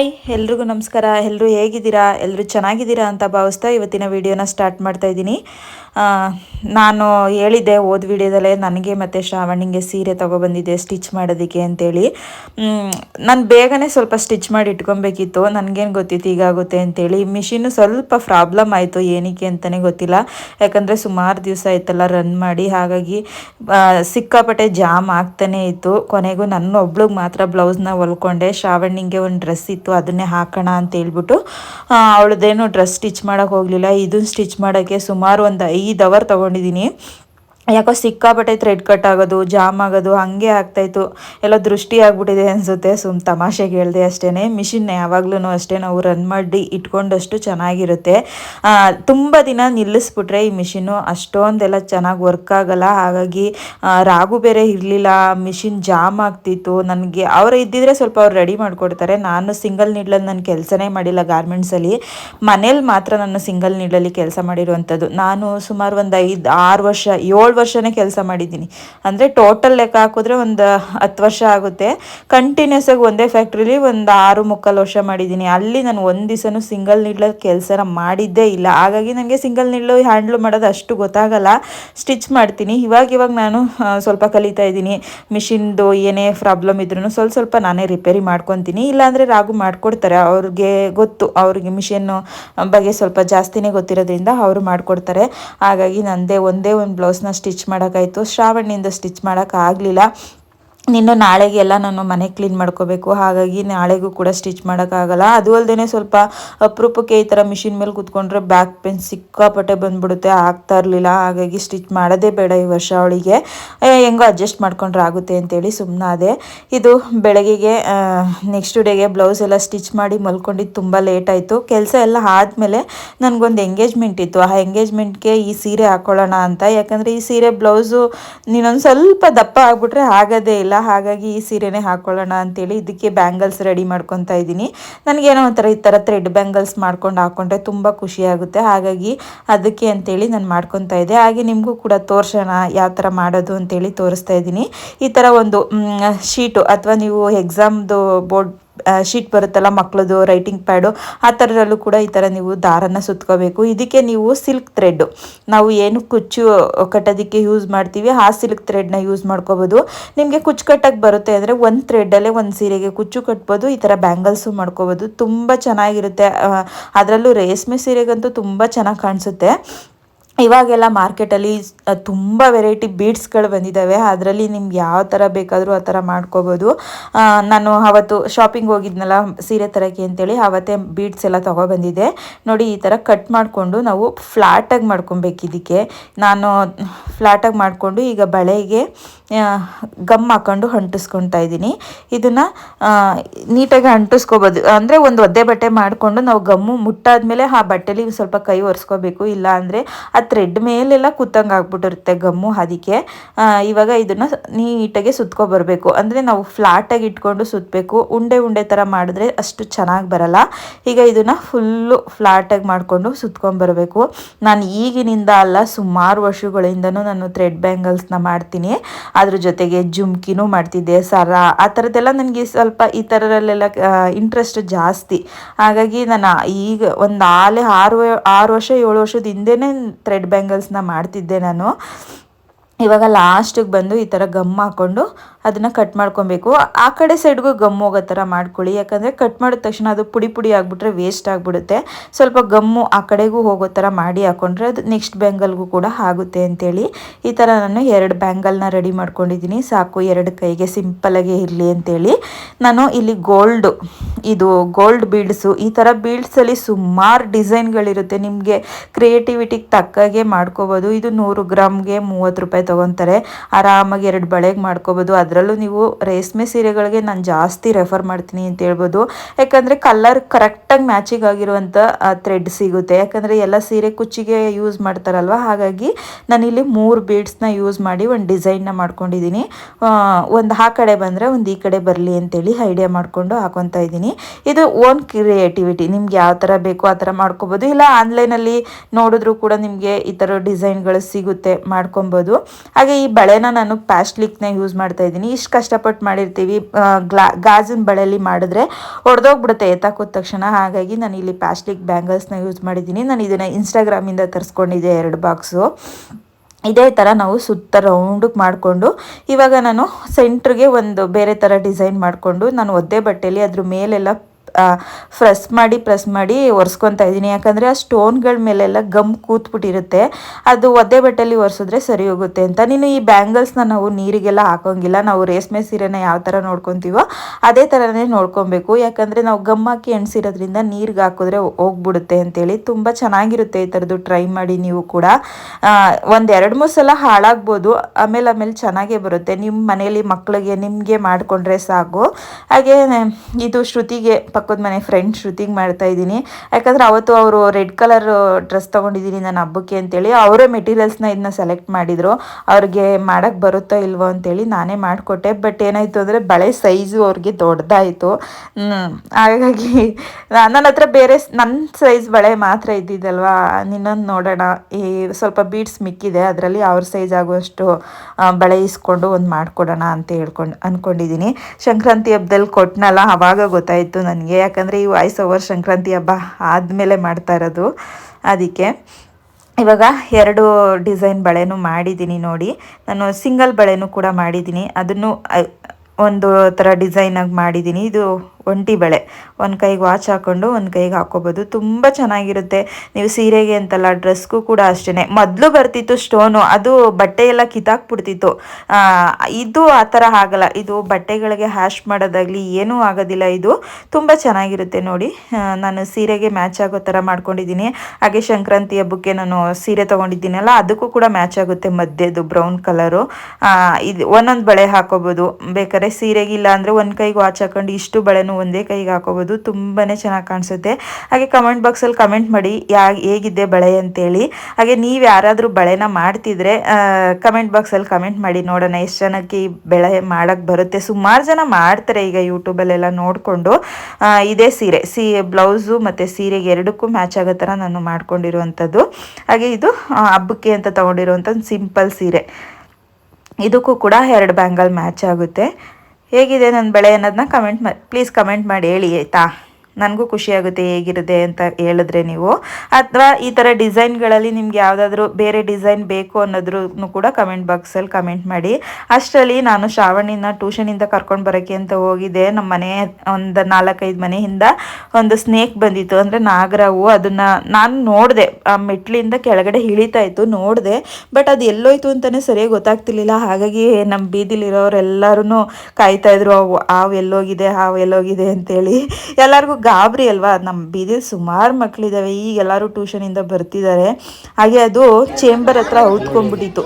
Hi ಎಲ್ರಿಗೂ ನಮಸ್ಕಾರ. ಎಲ್ಲರೂ ಹೇಗಿದ್ದೀರಾ? ಎಲ್ಲರೂ ಚೆನ್ನಾಗಿದ್ದೀರಾ ಅಂತ ಭಾವಿಸ್ತಾ ಇವತ್ತಿನ ವಿಡಿಯೋನ ಸ್ಟಾರ್ಟ್ ಮಾಡ್ತಾ ಇದ್ದೀನಿ. ನಾನು ಹೇಳಿದ್ದೆ ಓದ್ ವಿಡಿಯೋದಲ್ಲೇ ನನಗೆ ಮತ್ತು ಶ್ರಾವಣಿಗೆ ಸೀರೆ ತೊಗೊಬಂದಿದ್ದೆ ಸ್ಟಿಚ್ ಮಾಡೋದಕ್ಕೆ ಅಂತೇಳಿ. ನಾನು ಬೇಗನೆ ಸ್ವಲ್ಪ ಸ್ಟಿಚ್ ಮಾಡಿ ಇಟ್ಕೊಬೇಕಿತ್ತು, ನನಗೇನು ಗೊತ್ತಿತ್ತು ಈಗಾಗುತ್ತೆ ಅಂತೇಳಿ. ಮಿಷಿನು ಸ್ವಲ್ಪ ಪ್ರಾಬ್ಲಮ್ ಆಯಿತು ಏನಕ್ಕೆ ಅಂತಲೇ ಗೊತ್ತಿಲ್ಲ. ಯಾಕಂದರೆ ಸುಮಾರು ದಿವಸ ಆಯ್ತಲ್ಲ ರನ್ ಮಾಡಿ, ಹಾಗಾಗಿ ಸಿಕ್ಕಾಪಟ್ಟೆ ಜಾಮ್ ಆಗ್ತಾನೇ ಇತ್ತು. ಕೊನೆಗೂ ನನ್ನ ಒಬ್ಳಿಗೆ ಮಾತ್ರ ಬ್ಲೌಸ್ನ ಹೊಲ್ಕೊಂಡೆ. ಶ್ರಾವಣಿಗೆ ಒಂದು ಡ್ರೆಸ್ ಇತ್ತು, ಅದನ್ನೇ ಹಾಕೋಣ ಅಂತ ಹೇಳ್ಬಿಟ್ಟು ಅವಳದೇನು ಡ್ರೆಸ್ ಸ್ಟಿಚ್ ಮಾಡೋಕ್ಕೆ ಹೋಗಲಿಲ್ಲ. ಇದನ್ನು ಸ್ಟಿಚ್ ಮಾಡೋಕ್ಕೆ ಸುಮಾರು ಒಂದು ಅವರ್ ತೊಗೊಂಡಿದ್ದೀನಿ. ಯಾಕೋ ಸಿಕ್ಕಾಪಟ್ಟೆ ಥ್ರೆಡ್ ಕಟ್ ಆಗೋದು ಜಾಮ್ ಆಗೋದು, ಹಾಗೆ ಆಗ್ತಾಯಿತ್ತು ಎಲ್ಲ ದೃಷ್ಟಿ ಆಗ್ಬಿಟ್ಟಿದೆ ಅನಿಸುತ್ತೆ. ಸುಮ್ ತಮಾಷೆಗೆ ಹೇಳಿದೆ ಅಷ್ಟೇ ಮಿಷಿನ್ ಯಾವಾಗ್ಲೂ ಅಷ್ಟೇ ನಾವು ರನ್ ಮಾಡಿ ಇಟ್ಕೊಂಡಷ್ಟು ಚೆನ್ನಾಗಿರುತ್ತೆ. ತುಂಬ ದಿನ ನಿಲ್ಲಿಸ್ಬಿಟ್ರೆ ಈ ಮಿಷಿನ್ನು ಅಷ್ಟೊಂದೆಲ್ಲ ಚೆನ್ನಾಗಿ ವರ್ಕ್ ಆಗಲ್ಲ. ಹಾಗಾಗಿ ರಾಗು ಬೇರೆ ಇರಲಿಲ್ಲ. ಮಿಷಿನ್ ಜಾಮ್ ಆಗ್ತಿತ್ತು. ನನಗೆ ಅವರು ಇದ್ದಿದ್ರೆ ಸ್ವಲ್ಪ ಅವ್ರು ರೆಡಿ ಮಾಡಿಕೊಡ್ತಾರೆ. ನಾನು ಸಿಂಗಲ್ ನೀಡ್ಲಲ್ಲಿ ನಾನು ಕೆಲಸನೇ ಮಾಡಿಲ್ಲ ಗಾರ್ಮೆಂಟ್ಸಲ್ಲಿ ಮನೇಲಿ ಮಾತ್ರ ನಾನು ಸಿಂಗಲ್ ನೀಡ್ಲಲ್ಲಿ ಕೆಲಸ ಮಾಡಿರುವಂಥದ್ದು. ನಾನು ಸುಮಾರು ಒಂದು ಐದು, ಆರು ವರ್ಷ, ಏಳು ವರ್ಷನೇ ಕೆಲಸ ಮಾಡಿದ್ದೀನಿ. ಅಂದರೆ ಟೋಟಲ್ ಲೆಕ್ಕ ಹಾಕಿದ್ರೆ ಒಂದು ಹತ್ತು ವರ್ಷ ಆಗುತ್ತೆ. ಕಂಟಿನ್ಯೂಸ್ ಆಗಿ ಒಂದೇ ಫ್ಯಾಕ್ಟ್ರಿಲಿ ಒಂದು ಆರು ಮುಕ್ಕಾಲು ವರ್ಷ ಮಾಡಿದ್ದೀನಿ. ಅಲ್ಲಿ ನಾನು ಒಂದು ದಿವಸನೂ ಸಿಂಗಲ್ ನೀಡ್ಲಲ್ಲಿ ಕೆಲಸನ ಮಾಡಿದ್ದೇ ಇಲ್ಲ. ಹಾಗಾಗಿ ನನಗೆ ಸಿಂಗಲ್ ನೀಡ್ಲು ಹ್ಯಾಂಡ್ಲು ಮಾಡೋದು ಅಷ್ಟು ಗೊತ್ತಾಗಲ್ಲ. ಸ್ಟಿಚ್ ಮಾಡ್ತೀನಿ. ಇವಾಗ ಇವಾಗ ನಾನು ಸ್ವಲ್ಪ ಕಲಿತಾ ಇದ್ದೀನಿ. ಮಿಷಿನ್ದು ಏನೇ ಪ್ರಾಬ್ಲಮ್ ಇದ್ರೂ ಸ್ವಲ್ಪ ಸ್ವಲ್ಪ ನಾನೇ ರಿಪೇರಿ ಮಾಡ್ಕೊತೀನಿ. ಇಲ್ಲಾಂದರೆ ರಾಗು ಮಾಡಿಕೊಡ್ತಾರೆ. ಅವ್ರಿಗೆ ಗೊತ್ತು. ಅವ್ರಿಗೆ ಮಿಷಿನ್ನು ಬಗ್ಗೆ ಸ್ವಲ್ಪ ಜಾಸ್ತಿನೇ ಗೊತ್ತಿರೋದ್ರಿಂದ ಅವರು ಮಾಡಿಕೊಡ್ತಾರೆ. ಹಾಗಾಗಿ ನಂದೇ ಒಂದೇ ಒಂದು ಬ್ಲೌಸ್ನ ಸ್ಟಿಚ್ ಮಾಡೋಕ್ಕಾಯಿತು ಶ್ರಾವಣಿಯಿಂದ ಸ್ಟಿಚ್ ಮಾಡೋಕ್ಕಾಗಲಿಲ್ಲ ನಿನ್ನು ನಾಳೆಗೆಲ್ಲ ನಾನು ಮನೆ ಕ್ಲೀನ್ ಮಾಡ್ಕೋಬೇಕು. ಹಾಗಾಗಿ ನಾಳೆಗೂ ಕೂಡ ಸ್ಟಿಚ್ ಮಾಡೋಕ್ಕಾಗಲ್ಲ. ಅದು ಅಲ್ಲದೆ ಸ್ವಲ್ಪ ಅಪರೂಪಕ್ಕೆ ಈ ಥರ ಮಿಷಿನ್ ಮೇಲೆ ಕೂತ್ಕೊಂಡ್ರೆ ಬ್ಯಾಕ್ ಪೇನ್ ಸಿಕ್ಕಾಪಟ್ಟೆ ಬಂದ್ಬಿಡುತ್ತೆ. ಆಗ್ತಾ ಇರಲಿಲ್ಲ. ಹಾಗಾಗಿ ಸ್ಟಿಚ್ ಮಾಡೋದೇ ಬೇಡ ಈ ವರ್ಷ ಅವಳಿಗೆ. ಹೆಂಗೋ ಅಡ್ಜಸ್ಟ್ ಮಾಡ್ಕೊಂಡ್ರೆ ಆಗುತ್ತೆ ಅಂತೇಳಿ ಸುಮ್ಮನಾದೆ ಇದು ಬೆಳಗ್ಗೆಗೆ ನೆಕ್ಸ್ಟ್ ಡೇಗೆ ಬ್ಲೌಸ್ ಎಲ್ಲ ಸ್ಟಿಚ್ ಮಾಡಿ ಮಲ್ಕೊಂಡಿದ್ದು ತುಂಬ ಲೇಟ್ ಆಯಿತು. ಕೆಲಸ ಎಲ್ಲ ಆದಮೇಲೆ ನನಗೊಂದು ಎಂಗೇಜ್ಮೆಂಟ್ ಇತ್ತು. ಆ ಎಂಗೇಜ್ಮೆಂಟ್ಗೆ ಈ ಸೀರೆ ಹಾಕೊಳ್ಳೋಣ ಅಂತ. ಯಾಕಂದರೆ ಈ ಸೀರೆ ಬ್ಲೌಸು ನೀನೊಂದು ಸ್ವಲ್ಪ ದಪ್ಪ ಆಗಿಬಿಟ್ರೆ ಆಗೋದೇ ಇಲ್ಲ. ಹಾಗಾಗಿ ಈ ಸೀರೆನೇ ಹಾಕೊಳ್ಳೋಣ ಅಂತೇಳಿ ಇದಕ್ಕೆ ಬ್ಯಾಂಗಲ್ಸ್ ರೆಡಿ ಮಾಡ್ಕೊತಾ ಇದ್ದೀನಿ. ನನಗೇನೋ ಒಂಥರ ಈ ಥರ ಥ್ರೆಡ್ ಬ್ಯಾಂಗಲ್ಸ್ ಮಾಡ್ಕೊಂಡು ಹಾಕ್ಕೊಂಡ್ರೆ ತುಂಬ ಖುಷಿಯಾಗುತ್ತೆ ಹಾಗಾಗಿ ಅದಕ್ಕೆ ಅಂತೇಳಿ ನಾನು ಮಾಡ್ಕೊತಾ ಇದ್ದೆ. ಹಾಗೆ ನಿಮಗೂ ಕೂಡ ತೋರಿಸೋಣ ಯಾವ ಥರ ಮಾಡೋದು ಅಂತೇಳಿ ತೋರಿಸ್ತಾ ಇದ್ದೀನಿ. ಈ ಥರ ಒಂದು ಶೀಟು ಅಥವಾ ನೀವು ಎಕ್ಸಾಮ್ದು ಬೋರ್ಡ್ ಶೀಟ್ ಬರುತ್ತಲ್ಲ ಮಕ್ಕಳದು ರೈಟಿಂಗ್ ಪ್ಯಾಡು ಆ ಥರದಲ್ಲೂ ಕೂಡ ಈ ಥರ ನೀವು ದಾರನ ಸುತ್ಕೋಬೇಕು. ಇದಕ್ಕೆ ನೀವು ಸಿಲ್ಕ್ ಥ್ರೆಡ್ ನಾವು ಏನು ಕುಚ್ಚು ಕಟ್ಟೋದಕ್ಕೆ ಯೂಸ್ ಮಾಡ್ತೀವಿ, ಆ ಸಿಲ್ಕ್ ಥ್ರೆಡ್ನ ಯೂಸ್ ಮಾಡ್ಕೋಬೋದು. ನಿಮಗೆ ಕುಚ್ಚು ಕಟ್ಟಕ್ಕೆ ಬರುತ್ತೆ ಅಂದರೆ ಒಂದು ಥ್ರೆಡ್ಡಲ್ಲೇ ಒಂದು ಸೀರೆಗೆ ಕುಚ್ಚು ಕಟ್ಬೋದು, ಈ ಥರ ಬ್ಯಾಂಗಲ್ಸು ಮಾಡ್ಕೋಬೋದು. ತುಂಬ ಚೆನ್ನಾಗಿರುತ್ತೆ ಅದರಲ್ಲೂ ರೇಷ್ಮೆ ಸೀರೆಗಂತೂ ತುಂಬ ಚೆನ್ನಾಗಿ ಕಾಣಿಸುತ್ತೆ. ಇವಾಗೆಲ್ಲ ಮಾರ್ಕೆಟಲ್ಲಿ ತುಂಬ ವೆರೈಟಿ ಬೀಡ್ಸ್ಗಳು ಬಂದಿದ್ದಾವೆ. ಅದರಲ್ಲಿ ನಿಮ್ಗೆ ಯಾವ ಥರ ಬೇಕಾದರೂ ಆ ಥರ ಮಾಡ್ಕೋಬೋದು. ನಾನು ಅವತ್ತು ಶಾಪಿಂಗ್ ಹೋಗಿದ್ನಲ್ಲ, ಸೀರೆ ತರಕ್ಕೆ ಅಂತೇಳಿ ಅವತ್ತೇ ಬೀಡ್ಸ್ ಎಲ್ಲ ತೊಗೊಬಂದಿದ್ದೆ. ನೋಡಿ, ಈ ಥರ ಕಟ್ ಮಾಡಿಕೊಂಡು ನಾವು ಫ್ಲ್ಯಾಟಾಗಿ ಮಾಡ್ಕೊಬೇಕು ಇದಕ್ಕೆ. ನಾನು ಫ್ಲ್ಯಾಟಾಗಿ ಮಾಡಿಕೊಂಡು ಈಗ ಬಳೆಗೆ ಗಮ್ ಹಾಕೊಂಡು ಅಂಟಿಸ್ಕೊತಾ ಇದ್ದೀನಿ. ಇದನ್ನು ನೀಟಾಗಿ ಅಂಟಿಸ್ಕೋಬೋದು. ಅಂದರೆ ಒಂದು ಒದ್ದೆ ಬಟ್ಟೆ ಮಾಡಿಕೊಂಡು ನಾವು ಗಮ್ಮು ಮುಟ್ಟಾದ ಮೇಲೆ ಆ ಬಟ್ಟೆಲಿ ಸ್ವಲ್ಪ ಕೈ ಒರೆಸ್ಕೋಬೇಕು. ಇಲ್ಲ ಅಂದರೆ ಆ ಥ್ರೆಡ್ ಮೇಲೆಲ್ಲ ಕುತ್ತಂಗೆ ಆಗ್ಬಿಟ್ಟಿರುತ್ತೆ ಗಮ್ಮು ಅದಕ್ಕೆ. ಇವಾಗ ಇದನ್ನು ನೀಟಾಗಿ ಸುತ್ಕೊಬರ್ಬೇಕು ಅಂದರೆ ನಾವು ಫ್ಲಾಟಾಗಿ ಇಟ್ಕೊಂಡು ಸುತ್ತಬೇಕು ಉಂಡೆ ಉಂಡೆ ಥರ ಮಾಡಿದ್ರೆ ಅಷ್ಟು ಚೆನ್ನಾಗಿ ಬರಲ್ಲ. ಈಗ ಇದನ್ನು ಫುಲ್ಲು ಫ್ಲಾಟಾಗಿ ಮಾಡಿಕೊಂಡು ಸುತ್ಕೊಂಡ್ಬರಬೇಕು ನಾನು ಈಗಿನಿಂದ ಅಲ್ಲ, ಸುಮಾರು ವರ್ಷಗಳಿಂದನೂ ನಾನು ಥ್ರೆಡ್ ಬ್ಯಾಂಗಲ್ಸ್ನ ಮಾಡ್ತೀನಿ. ಅದ್ರ ಜೊತೆಗೆ ಜುಮ್ಕಿನೂ ಮಾಡ್ತಿದ್ದೆ, ಸರ. ಆ ಥರದ್ದೆಲ್ಲ ನನಗೆ ಸ್ವಲ್ಪ ಈ ಥರದಲ್ಲೆಲ್ಲ ಇಂಟ್ರೆಸ್ಟ್ ಜಾಸ್ತಿ. ಹಾಗಾಗಿ ನಾನು ಈಗ ಒಂದು ಆಲೆ ಆರು ಆರು ವರ್ಷ, ಏಳು ವರ್ಷದ ಹಿಂದೆನೇ ಬ್ಯಾಂಗಲ್ಸ್ನ ಮಾಡ್ತಿದ್ದೆ ನಾನು. ಇವಾಗ ಲಾಸ್ಟಿಗೆ ಬಂದು ಈ ಥರ ಗಮ್ ಹಾಕ್ಕೊಂಡು ಅದನ್ನು ಕಟ್ ಮಾಡ್ಕೊಬೇಕು. ಆ ಕಡೆ ಸೈಡ್ಗೂ ಗಮ್ ಹೋಗೋ ಥರ ಮಾಡ್ಕೊಳ್ಳಿ. ಯಾಕಂದರೆ ಕಟ್ ಮಾಡಿದ ತಕ್ಷಣ ಅದು ಪುಡಿ ಪುಡಿ ಆಗಿಬಿಟ್ರೆ ವೇಸ್ಟ್ ಆಗಿಬಿಡುತ್ತೆ. ಸ್ವಲ್ಪ ಗಮ್ಮು ಆ ಕಡೆಗೂ ಹೋಗೋ ಥರ ಮಾಡಿ ಹಾಕೊಂಡ್ರೆ ಅದು ನೆಕ್ಸ್ಟ್ ಬ್ಯಾಂಗಲ್ಗೂ ಕೂಡ ಆಗುತ್ತೆ ಅಂತೇಳಿ. ಈ ಥರ ನಾನು ಎರಡು ಬ್ಯಾಂಗಲ್ನ ರೆಡಿ ಮಾಡ್ಕೊಂಡಿದ್ದೀನಿ. ಸಾಕು, ಎರಡು ಕೈಗೆ ಸಿಂಪಲಾಗಿ ಇರಲಿ ಅಂತೇಳಿ. ನಾನು ಇಲ್ಲಿ ಗೋಲ್ಡ್ ಇದು ಗೋಲ್ಡ್ ಬೀಡ್ಸು ಈ ಥರ ಬೀಡ್ಸಲ್ಲಿ ಸುಮಾರು ಡಿಸೈನ್ಗಳಿರುತ್ತೆ. ನಿಮಗೆ ಕ್ರಿಯೇಟಿವಿಟಿಗೆ ತಕ್ಕಾಗೆ ಮಾಡ್ಕೋಬೋದು. ಇದು ನೂರು ಗ್ರಾಮ್ಗೆ ಮೂವತ್ತು ರೂಪಾಯಿ ತೊಗೊತಾರೆ. ಆರಾಮಾಗಿ ಎರಡು ಬಳೆಗೆ ಮಾಡ್ಕೋಬೋದು. ಅದರಲ್ಲೂ ನೀವು ರೇಷ್ಮೆ ಸೀರೆಗಳಿಗೆ ನಾನು ಜಾಸ್ತಿ ರೆಫರ್ ಮಾಡ್ತೀನಿ ಅಂತ ಹೇಳ್ಬೋದು. ಯಾಕಂದರೆ ಕಲರ್ ಕರೆಕ್ಟಾಗಿ ಮ್ಯಾಚಿಂಗ್ ಆಗಿರುವಂಥ ಥ್ರೆಡ್ ಸಿಗುತ್ತೆ. ಯಾಕಂದರೆ ಎಲ್ಲ ಸೀರೆ ಕುಚ್ಚಿಗೆ ಯೂಸ್ ಮಾಡ್ತಾರಲ್ವ? ಹಾಗಾಗಿ ನಾನಿಲ್ಲಿ ಮೂರು ಬೀಡ್ಸ್ನ ಯೂಸ್ ಮಾಡಿ ಒಂದು ಡಿಸೈನ್ನ ಮಾಡ್ಕೊಂಡಿದ್ದೀನಿ ಒಂದು ಆ ಕಡೆ ಬಂದರೆ ಒಂದು ಈ ಕಡೆ ಬರಲಿ ಅಂತೇಳಿ ಐಡಿಯಾ ಮಾಡಿಕೊಂಡು ಹಾಕೊತಾ ಇದ್ದೀನಿ ಇದು ಓನ್ ಕ್ರಿಯೇಟಿವಿಟಿ ನಿಮ್ಗೆ ಯಾವ ಥರ ಬೇಕು ಆ ಥರ ಮಾಡ್ಕೊಬೋದು. ಇಲ್ಲ ಆನ್ಲೈನಲ್ಲಿ ನೋಡಿದ್ರು ಕೂಡ ನಿಮಗೆ ಈ ಥರ ಡಿಸೈನ್ಗಳು ಸಿಗುತ್ತೆ ಮಾಡ್ಕೊಬೋದು. ಹಾಗೆ ಈ ಬಳೆನ ನಾನು ಪ್ಯಾಸ್ಟ್ಲಿಕ್ನ ಯೂಸ್ ಮಾಡ್ತಾ ಇದ್ದೀನಿ ಇಷ್ಟು ಕಷ್ಟಪಟ್ಟು ಮಾಡಿರ್ತೀವಿ. ಗ್ಲಾ, ಗಾಜಿನ ಬಳೆಯಲ್ಲಿ ಮಾಡಿದ್ರೆ ಹೊಡೆದೋಗ್ಬಿಡುತ್ತೆ ಎತ್ತಾಕೋದ ತಕ್ಷಣ. ಹಾಗಾಗಿ ನಾನು ಇಲ್ಲಿ ಪ್ಲಾಸ್ಟಿಕ್ ಬ್ಯಾಂಗಲ್ಸ್ನ ಯೂಸ್ ಮಾಡಿದ್ದೀನಿ. ನಾನು ಇದನ್ನು ಇನ್ಸ್ಟಾಗ್ರಾಮಿಂದ ತರಿಸ್ಕೊಂಡಿದ್ದೆ ಎರಡು ಬಾಕ್ಸು ಇದೇ ಥರ ನಾವು ಸುತ್ತ ರೌಂಡಕ್ಕೆ ಮಾಡಿಕೊಂಡು, ಇವಾಗ ನಾನು ಸೆಂಟ್ರಿಗೆ ಒಂದು ಬೇರೆ ಥರ ಡಿಸೈನ್ ಮಾಡಿಕೊಂಡು, ನಾನು ಒದ್ದೆ ಬಟ್ಟೆಯಲ್ಲಿ ಅದ್ರ ಮೇಲೆಲ್ಲ ಪ್ರೆಸ್ ಮಾಡಿ ಪ್ರೆಸ್ ಮಾಡಿ ಒರೆಸ್ಕೊತಾ ಇದ್ದೀನಿ. ಯಾಕಂದರೆ ಆ ಸ್ಟೋನ್ಗಳ ಮೇಲೆಲ್ಲ ಗಮ್ ಕೂತ್ಬಿಟ್ಟಿರುತ್ತೆ. ಅದು ಒದ್ದೆ ಬಟ್ಟೆಯಲ್ಲಿ ಒರೆಸಿದ್ರೆ ಸರಿ ಹೋಗುತ್ತೆ ಅಂತ. ನೀನು ಈ ಬ್ಯಾಂಗಲ್ಸ್ನ ನಾವು ನೀರಿಗೆಲ್ಲ ಹಾಕೋಂಗಿಲ್ಲ. ನಾವು ರೇಷ್ಮೆ ಸೀರೆನ ಯಾವ ಥರ ನೋಡ್ಕೊತೀವೋ ಅದೇ ಥರನೇ ನೋಡ್ಕೊಬೇಕು. ಯಾಕಂದರೆ ನಾವು ಗಮ್ ಹಾಕಿ ಎಣ್ಸಿರೋದ್ರಿಂದ ನೀರಿಗೆ ಹಾಕಿದ್ರೆ ಹೋಗ್ಬಿಡುತ್ತೆ ಅಂತೇಳಿ ತುಂಬ ಚೆನ್ನಾಗಿರುತ್ತೆ ಈ ಥರದ್ದು ಟ್ರೈ ಮಾಡಿ ನೀವು ಕೂಡ. ಒಂದು ಎರಡು ಮೂರು ಸಲ ಹಾಳಾಗ್ಬೋದು. ಆಮೇಲೆ ಆಮೇಲೆ ಚೆನ್ನಾಗೇ ಬರುತ್ತೆ. ನಿಮ್ಮ ಮನೇಲಿ ಮಕ್ಕಳಿಗೆ ನಿಮಗೆ ಮಾಡಿಕೊಂಡ್ರೆ ಸಾಕು. ಹಾಗೆ ಇದು ಶ್ರುತಿಗೆ ಪಕ್ಕದ ಮನೆ ಫ್ರೆಂಡ್ ಶ್ರುತಿಗೆ ಮಾಡ್ತಾ ಇದ್ದೀನಿ. ಯಾಕಂದರೆ ಅವತ್ತು ಅವರು ರೆಡ್ ಕಲರ್ ಡ್ರೆಸ್ ತೊಗೊಂಡಿದ್ದೀನಿ ನನ್ನ ಹಬ್ಬಕ್ಕೆ ಅಂತೇಳಿ, ಅವರೇ ಮೆಟೀರಿಯಲ್ಸ್ನ ಇದನ್ನ ಸೆಲೆಕ್ಟ್ ಮಾಡಿದರು. ಅವ್ರಿಗೆ ಮಾಡೋಕ್ಕೆ ಬರುತ್ತೋ ಇಲ್ವೋ ಅಂತೇಳಿ ನಾನೇ ಮಾಡಿಕೊಟ್ಟೆ. ಬಟ್ ಏನಾಯಿತು ಅಂದರೆ ಬಳೆ ಸೈಜು ಅವ್ರಿಗೆ ದೊಡ್ಡದಾಯಿತು. ಹಾಗಾಗಿ ನನ್ನ ಹತ್ರ ಬೇರೆ ನನ್ನ ಸೈಜ್ ಬಳೆ ಮಾತ್ರ ಇದ್ದಿದ್ದಲ್ವಾ? ನಿನ್ನೊಂದು ನೋಡೋಣ. ಈ ಸ್ವಲ್ಪ ಬೀಡ್ಸ್ ಮಿಕ್ಕಿದೆ, ಅದರಲ್ಲಿ ಅವ್ರ ಸೈಜ್ ಆಗುವಷ್ಟು ಬಳೆ ಇಸ್ಕೊಂಡು ಒಂದು ಮಾಡಿಕೊಡೋಣ ಅಂತ ಹೇಳ್ಕೊಂಡು ಅಂದ್ಕೊಂಡಿದ್ದೀನಿ ಸಂಕ್ರಾಂತಿ ಹಬ್ಬದಲ್ಲಿ ಕೊಟ್ಟನಲ್ಲ ಆವಾಗ ಗೊತ್ತಾಯಿತು ನನಗೆ. ಯಾಕಂದರೆ ಈ ವಾಯ್ಸ್ ಓವರ್ ಸಂಕ್ರಾಂತಿ ಹಬ್ಬ ಆದಮೇಲೆ ಮಾಡ್ತಾ ಇರೋದು. ಅದಕ್ಕೆ ಇವಾಗ ಎರಡು ಡಿಸೈನ್ ಬಳೆನೂ ಮಾಡಿದ್ದೀನಿ ನೋಡಿ. ನಾನು ಸಿಂಗಲ್ ಬಳೆನೂ ಕೂಡ ಮಾಡಿದ್ದೀನಿ. ಅದನ್ನು ಒಂದು ಥರ ಡಿಸೈನಾಗಿ ಮಾಡಿದ್ದೀನಿ. ಇದು ಒಂಟಿ ಬಳೆ. ಒಂದು ಕೈಗೆ ವಾಚ್ ಹಾಕ್ಕೊಂಡು ಒಂದು ಕೈಗೆ ಹಾಕೋಬೋದು ತುಂಬ ಚೆನ್ನಾಗಿರುತ್ತೆ. ನೀವು ಸೀರೆಗೆ ಅಂತಲ್ಲ, ಡ್ರೆಸ್ಗೂ ಕೂಡ ಅಷ್ಟೇ ಮೊದಲು ಬರ್ತಿತ್ತು ಸ್ಟೋನು ಅದು ಬಟ್ಟೆ ಎಲ್ಲ ಕಿತ್ತಾಕ್ಬಿಡ್ತಿತ್ತು. ಇದು ಆ ಥರ ಆಗಲ್ಲ. ಇದು ಬಟ್ಟೆಗಳಿಗೆ ಹ್ಯಾಶ್ ಮಾಡೋದಾಗಲಿ ಏನೂ ಆಗೋದಿಲ್ಲ ಇದು. ತುಂಬ ಚೆನ್ನಾಗಿರುತ್ತೆ ನೋಡಿ. ನಾನು ಸೀರೆಗೆ ಮ್ಯಾಚ್ ಆಗೋ ಥರ ಮಾಡ್ಕೊಂಡಿದ್ದೀನಿ. ಹಾಗೆ ಸಂಕ್ರಾಂತಿ ಹಬ್ಬಕ್ಕೆ ನಾನು ಸೀರೆ ತೊಗೊಂಡಿದ್ದೀನಲ್ಲ ಅದಕ್ಕೂ ಕೂಡ ಮ್ಯಾಚ್ ಆಗುತ್ತೆ ಮಧ್ಯದ್ದು ಬ್ರೌನ್ ಕಲರು ಇದು ಒಂದೊಂದು ಬಳೆ ಹಾಕೋಬೋದು ಬೇಕಾದ್ರೆ ಸೀರೆಗೆ ಇಲ್ಲ ಅಂದರೆ ಒಂದು ಕೈಗೆ ವಾಚ್ ಹಾಕೊಂಡು ಇಷ್ಟು ಬಳೆನೂ ಒಂದೇ ಕೈಗೆ ಹಾಕೋಬೋದು ತುಂಬಾ ಚೆನ್ನಾಗಿ ಕಾಣಿಸುತ್ತೆ. ಹಾಗೆ ಕಮೆಂಟ್ ಬಾಕ್ಸಲ್ಲಿ ಕಮೆಂಟ್ ಮಾಡಿ, ಯಾ, ಹೇಗಿದೆ ಬಳೆ ಅಂತೇಳಿ. ಹಾಗೆ ನೀವು ಯಾರಾದರೂ ಬಳೆನ ಮಾಡ್ತಿದ್ರೆ ಕಮೆಂಟ್ ಬಾಕ್ಸಲ್ಲಿ ಕಮೆಂಟ್ ಮಾಡಿ, ನೋಡೋಣ ಎಷ್ಟು ಜನಕ್ಕೆ ಈ ಬೆಳೆ ಮಾಡೋಕ್ಕೆ ಬರುತ್ತೆ. ಸುಮಾರು ಜನ ಮಾಡ್ತಾರೆ ಈಗ ಯೂಟ್ಯೂಬಲ್ಲೆಲ್ಲ ನೋಡಿಕೊಂಡು. ಇದೇ ಸೀರೆ, ಸಿ, ಬ್ಲೌಸು ಮತ್ತು ಸೀರೆಗೆ ಎರಡಕ್ಕೂ ಮ್ಯಾಚ್ ಆಗೋ ಥರ ನಾನು ಮಾಡ್ಕೊಂಡಿರುವಂಥದ್ದು. ಹಾಗೆ ಇದು ಹಬ್ಬಕ್ಕೆ ಅಂತ ತೊಗೊಂಡಿರುವಂಥ ಸಿಂಪಲ್ ಸೀರೆ. ಇದಕ್ಕೂ ಕೂಡ ಎರಡು ಬ್ಯಾಂಗಲ್ ಮ್ಯಾಚ್ ಆಗುತ್ತೆ. ಹೇಗಿದೆ ನನ್ನ ಬೆಳೆ ಅನ್ನೋದನ್ನ ಕಮೆಂಟ್ ಮಾಡಿ ಪ್ಲೀಸ್ ಕಮೆಂಟ್ ಮಾಡಿ ಹೇಳಿ ಆಯಿತಾ? ನನಗೂ ಖುಷಿಯಾಗುತ್ತೆ ಹೇಗಿರುತ್ತೆ ಅಂತ ಹೇಳಿದ್ರೆ ನೀವು. ಅಥವಾ ಈ ಥರ ಡಿಸೈನ್ಗಳಲ್ಲಿ ನಿಮ್ಗೆ ಯಾವುದಾದ್ರೂ ಬೇರೆ ಡಿಸೈನ್ ಬೇಕು ಅನ್ನೋದ್ರೂ ಕೂಡ ಕಮೆಂಟ್ ಬಾಕ್ಸಲ್ಲಿ ಕಮೆಂಟ್ ಮಾಡಿ. ಅಷ್ಟರಲ್ಲಿ ನಾನು ಶ್ರಾವಣಿನ ಟ್ಯೂಷನಿಂದ ಕರ್ಕೊಂಡು ಬರೋಕ್ಕೆ ಅಂತ ಹೋಗಿದ್ದೆ. ನಮ್ಮ ಮನೆ ಒಂದು ನಾಲ್ಕೈದು ಮನೆಯಿಂದ ಒಂದು ಸ್ನೇಕ್ ಬಂದಿತ್ತು. ಅಂದರೆ ನಾಗರಾವು ಅದನ್ನು ನಾನು ನೋಡಿದೆ. ಆ ಮೆಟ್ಲಿಂದ ಕೆಳಗಡೆ ಇಳಿತಾ ಇತ್ತು, ನೋಡಿದೆ. ಬಟ್ ಅದು ಎಲ್ಲೋಯ್ತು ಅಂತಲೇ ಸರಿಯಾಗಿ ಗೊತ್ತಾಗ್ತಿರ್ಲಿಲ್ಲ. ಹಾಗಾಗಿ ನಮ್ಮ ಬೀದಿಲಿರೋರೆಲ್ಲರೂ ಕಾಯ್ತಾ ಇದ್ರು, ಅವು ಹಾವು ಎಲ್ಲೋಗಿದೆ ಹಾವು ಎಲ್ಲೋಗಿದೆ ಅಂತೇಳಿ. ಎಲ್ಲರಿಗೂ ಗಾಬರಿ ಅಲ್ವಾ? ನಮ್ಮ ಬೀದಿಲಿ ಸುಮಾರು ಮಕ್ಕಳಿದ್ದಾವೆ ಈಗ ಎಲ್ಲರೂ ಟ್ಯೂಷನಿಂದ ಬರ್ತಿದ್ದಾರೆ ಹಾಗೆ ಅದು ಚೇಂಬರ್ ಹತ್ರ ಔತ್ಕೊಂಡ್ಬಿಟ್ಟಿತ್ತು.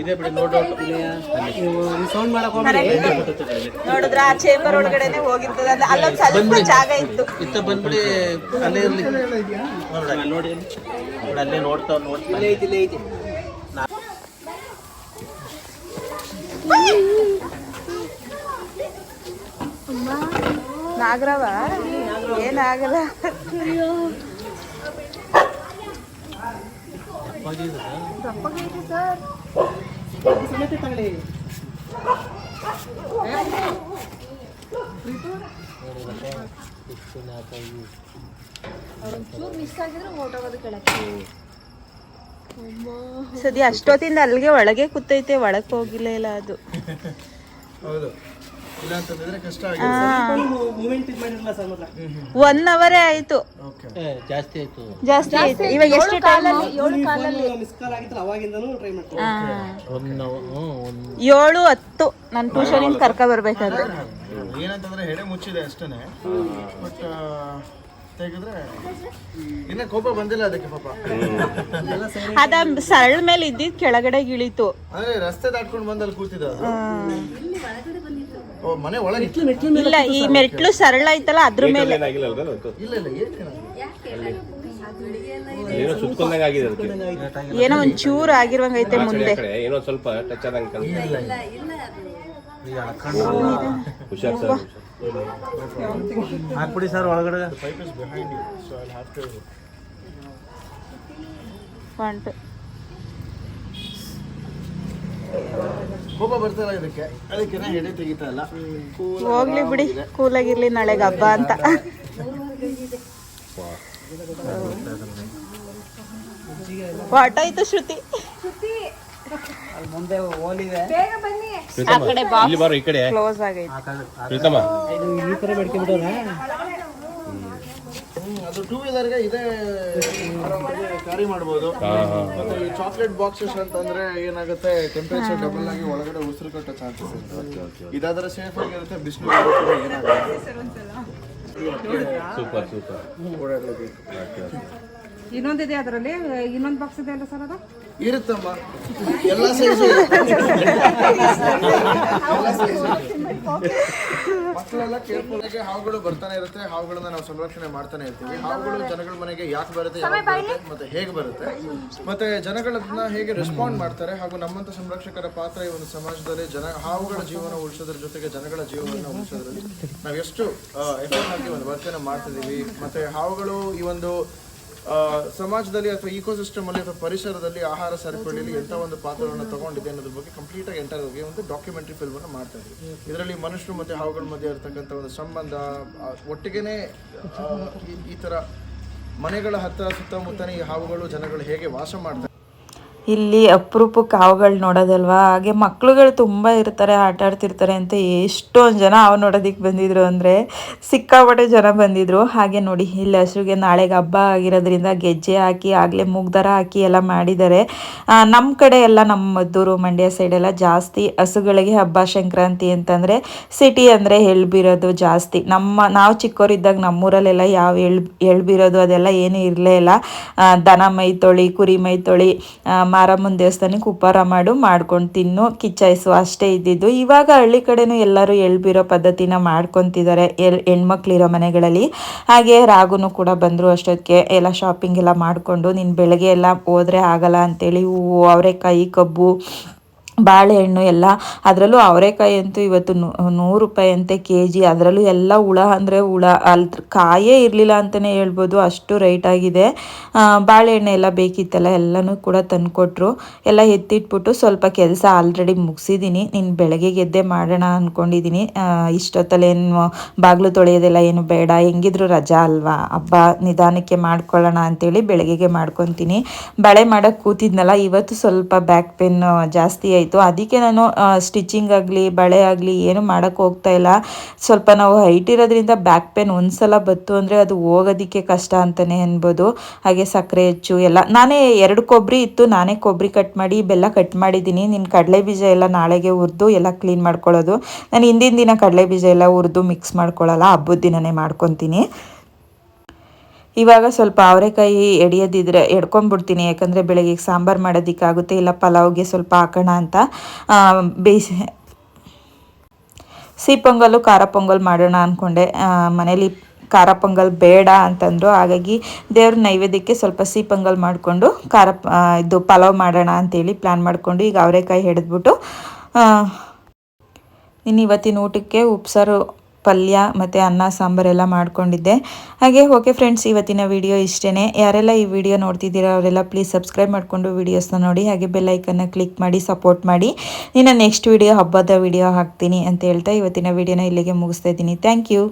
ಇದೆ ಬಿಡಿ ನೋ ಡೌಟ್ ನೀವು ಸೌಂಡ್ ಮಾಡಕ್ ನೋಡಿದ್ರ ಆ ಚೇಂಬರ್ ಒಳಗಡೆನೆ ಹೋಗಿರ್ತದೆ. ಅಲ್ಲೊಂದು ಜಾಗ ಇತ್ತು. ಇತ್ತ ಬಂದ್ಬಿಡಿ ಅಲ್ಲೇ ನಾಗರವ? ಏನಾಗಲ್ಲ. ಸದ್ಯ ಅಷ್ಟೊತ್ತಿಂದ ಅಲ್ಲಿಗೆ ಒಳಗೆ ಕೂತೈತೆ ಒಳಗೆ ಹೋಗಿಲ್ಲ ಇಲ್ಲ ಅದು. ಹೌದು ಇಲ್ಲ ಅಂತಂದ್ರೆ ಕಷ್ಟ ಮೂಮೆಂಟ್ ಇದು ಸರ್ ಮಾತ್ರ? ಒನ್ ಅವರೇ ಆಯ್ತು. ಜಾಸ್ತಿ ಆಯ್ತು. ಜಾಸ್ತಿ ಆಯ್ತು. ಇವಾಗ ಎಷ್ಟು ಟೈಮ್ ಮಿಸ್ ಕಾಲ್ ಆಗಿತ್ತಲ್ಲ ಅವಾಗಿಂದನೂ ಟ್ರೈ ಮಾಡ್ತೀನಿ ಒಂದು ಒಂದು ಏಳು ಹತ್ತು. ನಾನು ಟ್ಯೂಷನಿಂದ ಕರ್ಕ ಬರ್ಬೇಕಾದ್ರೆ. ಏನಂತಂದ್ರೆ ಹೆಡೆ ಮುಚ್ಚಿದೆ ಅಷ್ಟೇನೆ. ಬಟ್ ತೆಗೆದ್ರೆ ಇನ್ನ ಕೋಪ ಬಂದಿಲ್ಲ ಅದಕ್ಕೆ ಪಾಪ. ಅದ ಸರಳ ಮೇಲೆ ಇದ್ದಿದ್ ಕೆಳಗಡೆ ಇಳಿತು ಅಂದ್ರೆ ರಸ್ತೆ ದಾಟ್ಕೊಂಡು ಬಂದಲ್ಲಿ ಕೂತಿದ್ದ ಮನೆ ಒಳಗೆ ಇಲ್ಲ ಈ ಮೆಟ್ಲು ಸರಳ ಐತಲ್ಲ ಅದ್ರ ಮೇಲೆ. ಇಲ್ಲ ಇಲ್ಲ ಏನೋ ಸುತ್ಕೊಂಡಂಗೆ ಆಗಿದೆ ಅದಕ್ಕೆ. ಏನೋ ಒಂದ್ ಚೂರು ಆಗಿರುವಂಗೈತೆ ಮುಂದೆ. ಏನೋ ಸ್ವಲ್ಪ ಟಚ್ ಆದಂಗ. ಹುಷಾರ್ ಸರ್ ಹಾಕ್ಬಿಡಿ ಸರ್ ಒಳಗಡೆ. Is behind you so I have to ಕೋಪ ಇದಕ್ಕೆ. ಅದಕ್ಕೆ ಎಡೆ ತೆಗಿತಾ ಇಲ್ಲ. ಹೋಗ್ಲಿ ಬಿಡಿ. ಕೂಲ್ ಕೂಲಾಗಿರ್ಲಿ ನಾಳೆಗೆ ಹಬ್ಬ ಅಂತ. ಹೊರ್ಟೋಯ್ತು ಶ್ರುತಿ? ಮುಂದೆ ಹೋಲಿದೆ. ಈ ಕಡೆ. ಕ್ಲೋಸ್ ಆಗೈತೆ. ಪ್ರೀತಮ್ಮ. ಹ್ಮ್, ಅದು ಟೂ ವೀಲರ್ಗೆ ಇದೇ ಕ್ಯಾರಿ ಮಾಡ್ಬೋದು. ಮತ್ತೆ ಈ ಚಾಕ್ಲೇಟ್ ಬಾಕ್ಸಸ್ ಅಂತಂದ್ರೆ ಏನಾಗುತ್ತೆ ಟೆಂಪರೇಚರ್ ಡಬಲ್ ಆಗಿ ಒಳಗಡೆ ಉಸಿರು ಕಟ್ಟೋ ಚಾನ್ಸಸ್ ಇರುತ್ತೆ. ಇದಾದ್ರೆ ಸೇಫ್ ಆಗಿರುತ್ತೆ ಬಿಸಿಲು ಏನಾಗುತ್ತೆ? ಸೂಪರ್ ಸೂಪರ್ ಇನ್ನೊಂದಿದೆ ಅದರಲ್ಲಿ ಇನ್ನೊಂದು ಬಾಕ್ಸ್ ಇದೆ ಅಲ್ಲ ಸರ್ ಅದು? ಇರುತ್ತಮ್ಮ. ಎಲ್ಲ ಸೈಜ್ ಮಕ್ಕಳೆಲ್ಲ ಹಾವುಗಳು ಬರ್ತಾನೆ ಇರುತ್ತೆ ಹಾವುಗಳನ್ನ ನಾವು ಸಂರಕ್ಷಣೆ ಮಾಡ್ತಾನೆ ಇರ್ತೀವಿ. ಹಾವುಗಳು ಜನಗಳ ಮನೆಗೆ ಯಾಕೆ ಬರುತ್ತೆ ಮತ್ತೆ ಹೇಗೆ ಬರುತ್ತೆ. ಮತ್ತೆ ಜನಗಳನ್ನ ಹೇಗೆ ರೆಸ್ಪಾಂಡ್ ಮಾಡ್ತಾರೆ ಹಾಗೂ ನಮ್ಮಂತ ಸಂರಕ್ಷಕರ ಪಾತ್ರ ಈ ಒಂದು ಸಮಾಜದಲ್ಲಿ ಜನ ಹಾವುಗಳ ಜೀವನ ಉಳಿಸೋದ್ರ ಜೊತೆಗೆ ಜನಗಳ ಜೀವನವನ್ನು ಉಳಿಸೋದ್ರಲ್ಲಿ ನಾವು ಎಷ್ಟು ಎಫರ್ಟ್ ಹಾಕಿ ಒಂದು ವರ್ತನೆ ಮಾಡ್ತಿದೀವಿ ಮತ್ತೆ ಹಾವುಗಳು ಈ ಒಂದು ಸಮಾಜದಲ್ಲಿ ಅಥವಾ ಇಕೋಸಿಸ್ಟಮ್ ಅಲ್ಲಿ ಅಥವಾ ಪರಿಸರದಲ್ಲಿ ಆಹಾರ ಸರಪಳಿಯಲ್ಲಿ ಎಂತ ಒಂದು ಪಾತ್ರವನ್ನು ತಗೊಂಡಿದೆ ಅನ್ನೋದ್ರ ಬಗ್ಗೆ ಕಂಪ್ಲೀಟ್ ಆಗಿ ಎಂಟರ್ ಹೋಗಿ ಒಂದು ಡಾಕ್ಯುಮೆಂಟರಿ ಫಿಲ್ಮ್ ಅನ್ನು ಮಾಡ್ತಾ ಇದ್ವಿ. ಇದರಲ್ಲಿ ಮನುಷ್ಯರು ಮತ್ತೆ ಹಾವುಗಳ ಮಧ್ಯೆ ಇರತಕ್ಕಂಥ ಒಂದು ಸಂಬಂಧ ಒಟ್ಟಿಗೆನೆ ಈ ತರ ಮನೆಗಳ ಹತ್ತಿರ ಸುತ್ತಮುತ್ತನೇ ಈ ಹಾವುಗಳು ಜನಗಳು ಹೇಗೆ ವಾಸ ಮಾಡ್ತಾರೆ ಇಲ್ಲಿ ಅಪರೂಪಕ್ಕೆ ಹಾವುಗಳು ನೋಡೋದಲ್ವಾ? ಹಾಗೆ ಮಕ್ಳುಗಳು ತುಂಬ ಇರ್ತಾರೆ, ಆಟ ಆಡ್ತಿರ್ತಾರೆ ಅಂತ ಎಷ್ಟೊಂದು ಜನ ಹಾವು ನೋಡೋದಕ್ಕೆ ಬಂದಿದ್ರು ಅಂದರೆ ಸಿಕ್ಕಾಪಟ್ಟೆ ಜನ ಬಂದಿದ್ರು. ಹಾಗೆ ನೋಡಿ, ಇಲ್ಲಿ ಹಸುಗೆ ನಾಳೆಗೆ ಹಬ್ಬ ಆಗಿರೋದ್ರಿಂದ ಗೆಜ್ಜೆ ಹಾಕಿ, ಆಗಲೇ ಮೂಗ್ದರ ಹಾಕಿ ಎಲ್ಲ ಮಾಡಿದ್ದಾರೆ. ನಮ್ಮ ಕಡೆ ಎಲ್ಲ ನಮ್ಮ ಮದ್ದೂರು ಮಂಡ್ಯ ಸೈಡೆಲ್ಲ ಜಾಸ್ತಿ ಹಸುಗಳಿಗೆ ಹಬ್ಬ ಸಂಕ್ರಾಂತಿ ಅಂತಂದರೆ ಸಿಟಿ ಅಂದರೆ ಎಳ್ಬಿರೋದು ಜಾಸ್ತಿ. ನಮ್ಮ, ನಾವು ಚಿಕ್ಕವರಿದ್ದಾಗ ನಮ್ಮೂರಲ್ಲೆಲ್ಲ ಯಾವ ಎಳ್, ಎಳ್ಬಿರೋದು ಅದೆಲ್ಲ ಏನೂ ಇರಲೇ ಇಲ್ಲ. ದನ ಮೈ ತೊಳಿ ಕುರಿ ಮೈ ತೊಳಿ ಮಾರಮ್ಮನ ದೇವಸ್ಥಾನಕ್ಕೆ ಉಪಹಾರ ಮಾಡು, ಮಾಡ್ಕೊಂಡು ತಿನ್ನು ಕಿಚ್ಚಾಯಿಸು ಅಷ್ಟೇ ಇದ್ದಿದ್ದು. ಇವಾಗ ಹಳ್ಳಿ ಕಡೆನೂ ಎಲ್ಲರೂ ಎಳ್ಬಿರೋ ಪದ್ಧತಿನ ಮಾಡ್ಕೊತಿದ್ದಾರೆ. ಎಲ್, ಹೆಣ್ಮಕ್ಳಿರೋ ಮನೆಗಳಲ್ಲಿ. ಹಾಗೆ ರಾಗುನು ಕೂಡ ಬಂದರು ಅಷ್ಟೊತ್ತಿಗೆ. ಎಲ್ಲ ಶಾಪಿಂಗ್ ಎಲ್ಲ ಮಾಡಿಕೊಂಡು, ನೀನು ಬೆಳಗ್ಗೆ ಎಲ್ಲ ಹೋದರೆ ಆಗಲ್ಲ ಅಂತೇಳಿ ಹೂವು, ಅವರೆಕಾಯಿ, ಕಬ್ಬು ಬಾಳೆಹಣ್ಣು ಎಲ್ಲ, ಅದರಲ್ಲೂ ಅವರೆಕಾಯಿ ಅಂತೂ ಇವತ್ತು ನೂರು ರೂಪಾಯಿ ಅಂತೆ ಕೆ ಜಿ ಅದರಲ್ಲೂ ಎಲ್ಲ ಹುಳ ಅಂದರೆ ಹುಳ ಅಲ್ಲಿ ಕಾಯೇ ಇರಲಿಲ್ಲ ಅಂತಲೇ ಹೇಳ್ಬೋದು, ಅಷ್ಟು ರೇಟ್ ಆಗಿದೆ. ಬಾಳೆಹಣ್ಣು ಎಲ್ಲ ಬೇಕಿತ್ತಲ್ಲ, ಎಲ್ಲನೂ ಕೂಡ ತಂದುಕೊಟ್ರು. ಎಲ್ಲ ಎತ್ತಿಟ್ಬಿಟ್ಟು ಸ್ವಲ್ಪ ಕೆಲಸ ಆಲ್ರೆಡಿ ಮುಗಿಸಿದ್ದೀನಿ ನೀನು ಬೆಳಗ್ಗೆ ಗೆದ್ದೆ ಮಾಡೋಣ ಅಂದ್ಕೊಂಡಿದ್ದೀನಿ ಇಷ್ಟೊತ್ತಲ್ಲೇನು ಬಾಗಿಲು ತೊಳೆಯೋದೆಲ್ಲ ಏನು ಬೇಡ, ಹೆಂಗಿದ್ರು ರಜಾ ಅಲ್ವಾ? ಹಬ್ಬ ನಿಧಾನಕ್ಕೆ ಮಾಡ್ಕೊಳ್ಳೋಣ ಅಂತೇಳಿ ಬೆಳಗ್ಗೆಗೆ ಮಾಡ್ಕೊತೀನಿ. ಬಳೆ ಮಾಡೋಕ್ಕೆ ಕೂತಿದ್ನಲ್ಲ, ಇವತ್ತು ಸ್ವಲ್ಪ ಬ್ಯಾಕ್ ಪೇನ್ ಜಾಸ್ತಿ ಆಯಿತು. ಅದಕ್ಕೆ ನಾನು ಸ್ಟಿಚಿಂಗ್ ಆಗಲಿ, ಬಳೆ ಆಗಲಿ ಏನು ಮಾಡೋಕ್ಕೆ ಹೋಗ್ತಾ ಇಲ್ಲ. ಸ್ವಲ್ಪ ನಾವು ಹೈಟ್ ಇರೋದ್ರಿಂದ ಬ್ಯಾಕ್ ಪೇನ್ ಒಂದ್ಸಲ ಬತ್ತು ಅಂದರೆ ಅದು ಹೋಗೋದಕ್ಕೆ ಕಷ್ಟ ಅಂತಲೇ ಅನ್ಬೋದು. ಹಾಗೆ ಸಕ್ಕರೆ ಹೆಚ್ಚು ಎಲ್ಲ. ನಾನೇ ಎರಡು ಕೊಬ್ಬರಿ ಇತ್ತು. ನಾನೇ ಕೊಬ್ಬರಿ ಕಟ್ ಮಾಡಿ, ಬೆಲ್ಲ ಕಟ್ ಮಾಡಿದ್ದೀನಿ. ನಿನ್ನ ಕಡಲೆ ಬೀಜ ಎಲ್ಲ ನಾಳೆಗೆ ಹುರಿದು ಎಲ್ಲ ಕ್ಲೀನ್ ಮಾಡ್ಕೊಳ್ಳೋದು. ನಾನು ಹಿಂದಿನ ದಿನ ಕಡಲೆ ಬೀಜ ಎಲ್ಲ ಹುರಿದು ಮಿಕ್ಸ್ ಮಾಡ್ಕೊಳ್ಳಲ್ಲ. ಹಬ್ಬದ ದಿನನೇ ಮಾಡ್ಕೊತೀನಿ. ಇವಾಗ ಸ್ವಲ್ಪ ಅವರೆಕಾಯಿ ಎಡಿಯೋದಿದ್ರೆ ಎಡ್ಕೊಂಡ್ಬಿಡ್ತೀನಿ ಯಾಕಂದರೆ ಬೆಳಗ್ಗೆ ಸಾಂಬಾರು ಮಾಡೋದಕ್ಕಾಗುತ್ತೆ, ಇಲ್ಲ ಪಲಾವ್ಗೆ ಸ್ವಲ್ಪ ಹಾಕೋಣ ಅಂತ. ಬೇಯಿಸಿ. ಸಿಹಿ ಪೊಂಗಲು ಖಾರ ಪೊಂಗಲ್ ಮಾಡೋಣ ಅಂದ್ಕೊಂಡೆ ಮನೇಲಿ ಖಾರ ಪೊಂಗಲ್ ಬೇಡ ಅಂತಂದರು. ಹಾಗಾಗಿ ದೇವ್ರ ನೈವೇದ್ಯಕ್ಕೆ ಸ್ವಲ್ಪ ಸಿಹಿ ಪೊಂಗಲ್ ಮಾಡಿಕೊಂಡು ಖಾರ ಇದು ಪಲಾವ್ ಮಾಡೋಣ ಅಂತೇಳಿ ಪ್ಲ್ಯಾನ್ ಮಾಡಿಕೊಂಡು ಈಗ ಅವರೆಕಾಯಿ ಹಿಡಿದ್ಬಿಟ್ಟು ಇನ್ನು ಇವತ್ತಿನ ಊಟಕ್ಕೆ ಉಪ್ಸಾರು ಪಲ್ಯ ಮತ್ತು ಅನ್ನ ಸಾಂಬಾರೆಲ್ಲ ಮಾಡ್ಕೊಂಡಿದ್ದೆ. ಹಾಗೆ ಓಕೆ ಫ್ರೆಂಡ್ಸ್ ಇವತ್ತಿನ ವಿಡಿಯೋ ಇಷ್ಟೇ ಯಾರೆಲ್ಲ ಈ ವಿಡಿಯೋ ನೋಡ್ತಿದ್ದೀರಾ, ಅವರೆಲ್ಲ ಪ್ಲೀಸ್ ಸಬ್ಸ್ಕ್ರೈಬ್ ಮಾಡಿಕೊಂಡು ವೀಡಿಯೋಸ್ನ ನೋಡಿ, ಹಾಗೆ ಬೆಲ್ಲೈಕನ್ನ ಕ್ಲಿಕ್ ಮಾಡಿ ಸಪೋರ್ಟ್ ಮಾಡಿ. ಇನ್ನು ನೆಕ್ಸ್ಟ್ ವಿಡಿಯೋ ಹಬ್ಬದ ವಿಡಿಯೋ ಹಾಕ್ತೀನಿ ಅಂತ ಹೇಳ್ತಾ ಇವತ್ತಿನ ವಿಡಿಯೋನ ಇಲ್ಲಿಗೆ ಮುಗಿಸ್ತಾ ಇದ್ದೀನಿ. Thank you